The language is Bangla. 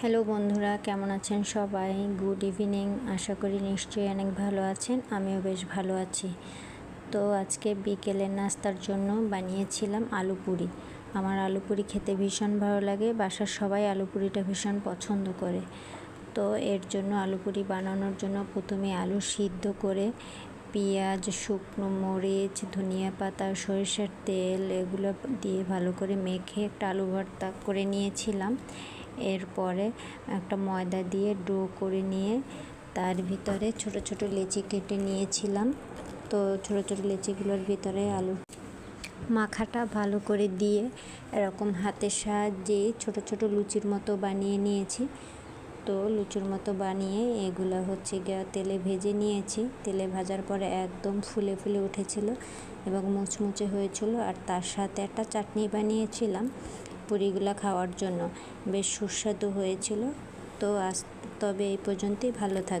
হ্যালো বন্ধুরা, কেমন আছেন সবাই? গুড ইভিনিং আশা করি নিশ্চয়ই অনেক ভালো আছেন, আমিও বেশ ভালো আছি। তো আজকে বিকেলের নাস্তার জন্য বানিয়েছিলাম আলু পুরি। আমার আলু পুরি খেতে ভীষণ ভালো লাগে, বাসার সবাই আলু পুরিটা ভীষণ পছন্দ করে। তো এর জন্য আলু পুরি বানানোর জন্য প্রথমে আলু সিদ্ধ করে পেঁয়াজ, শুকনো মরিচ, ধনিয়া পাতা, সরিষার তেল, এগুলো দিয়ে ভালো করে মেখে একটা আলু ভর্তা করে নিয়েছিলাম। এরপরে একটা ময়দা দিয়ে ডো করে নিয়ে তার ভিতরে ছোট ছোট লেচি কেটে নিয়েছিলাম। তো ছোট ছোট লেচিগুলোর ভিতরে আলু মাখাটা ভালো করে দিয়ে এরকম হাতের সাহায্যে ছোট ছোট লুচির মতো বানিয়ে নিয়েছি। তো লুচির মতো বানিয়ে এগুলো হচ্ছে গিয়ে তেলে ভেজে নিয়েছি। তেলে ভাজার পরে একদম ফুলে ফুলে উঠেছিল এবং মুচমুচে হয়েছিল। আর তার সাথে একটা চাটনি বানিয়েছিলাম। পুরিগুলো খাওয়ার জন্য। বেশ সুস্বাদু হয়েছিল। তো আজ তবে এই পর্যন্তই। ভালো থাক।